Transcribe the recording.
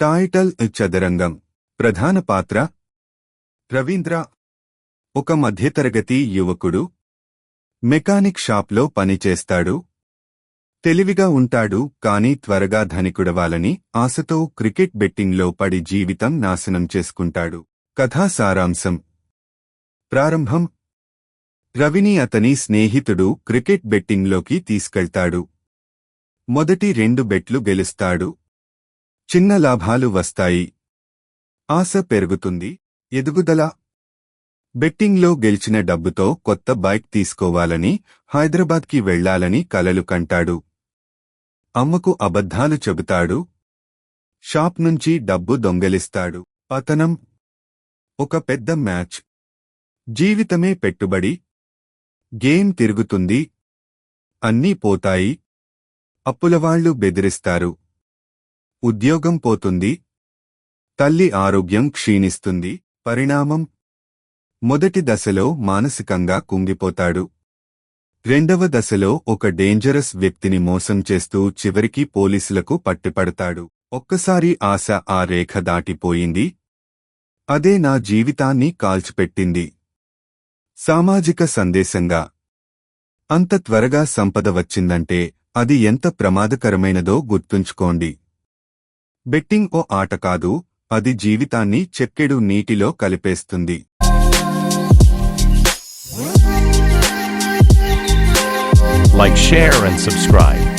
Title చదరంగం. ప్రధాన పాత్ర. రవీంద్ర. ఒక మధ్యతరగతి యువకుడు. మెకానిక్ షాప్లో పనిచేస్తాడు. తెలివిగా ఉంటాడు కాని త్వరగా ధనికుడవాలని ఆశతో క్రికెట్ బెట్టింగ్లో పడి జీవితం నాశనం చేసుకుంటాడు. కథా సారాంశం. ప్రారంభం. రవిని అతని స్నేహితుడు క్రికెట్ బెట్టింగ్లోకి తీసుకెళ్తాడు. మొదటి రెండు బెట్లు గెలుస్తాడు. చిన్న లాభాలు వస్తాయి. ఆశ పెరుగుతుంది. ఎదుగుదల. బెట్టింగ్లో గెలిచిన డబ్బుతో కొత్త బైక్ తీసుకోవాలని హైదరాబాద్కి వెళ్ళాలని కలలు కంటాడు. అమ్మకు అబద్ధాలు చెబుతాడు. షాప్ నుంచి డబ్బు దొంగలిస్తాడు. పతనం. ఒక పెద్ద మ్యాచ్. జీవితమే పెట్టుబడి. గేమ్ తిరుగుతుంది. అన్నీ పోతాయి. అప్పులవాళ్ళు బెదిరిస్తారు. ఉద్యోగం పోతుంది. తల్లి ఆరోగ్యం క్షీణిస్తుంది. పరిణామం మొదటి దశలో మానసికంగా కుంగిపోతాడు. రెండవ దశలో ఒక డేంజరస్ వ్యక్తిని మోసం చేస్తూ చివరికి పోలీసులకు పట్టుపడతాడు. ఒక్కసారి ఆశ ఆ రేఖ దాటిపోయింది. అదే నా జీవితాన్ని కాల్చిపెట్టింది. సామాజిక సందేశంగా అంత త్వరగా సంపద వచ్చిందంటే అది ఎంత ప్రమాదకరమైనదో గుర్తుంచుకోండి. బెట్టింగ్ ఓ ఆట కాదు అది జీవితాన్ని చెక్కెడు నీటిలో కలిపేస్తుంది Like, share, and subscribe.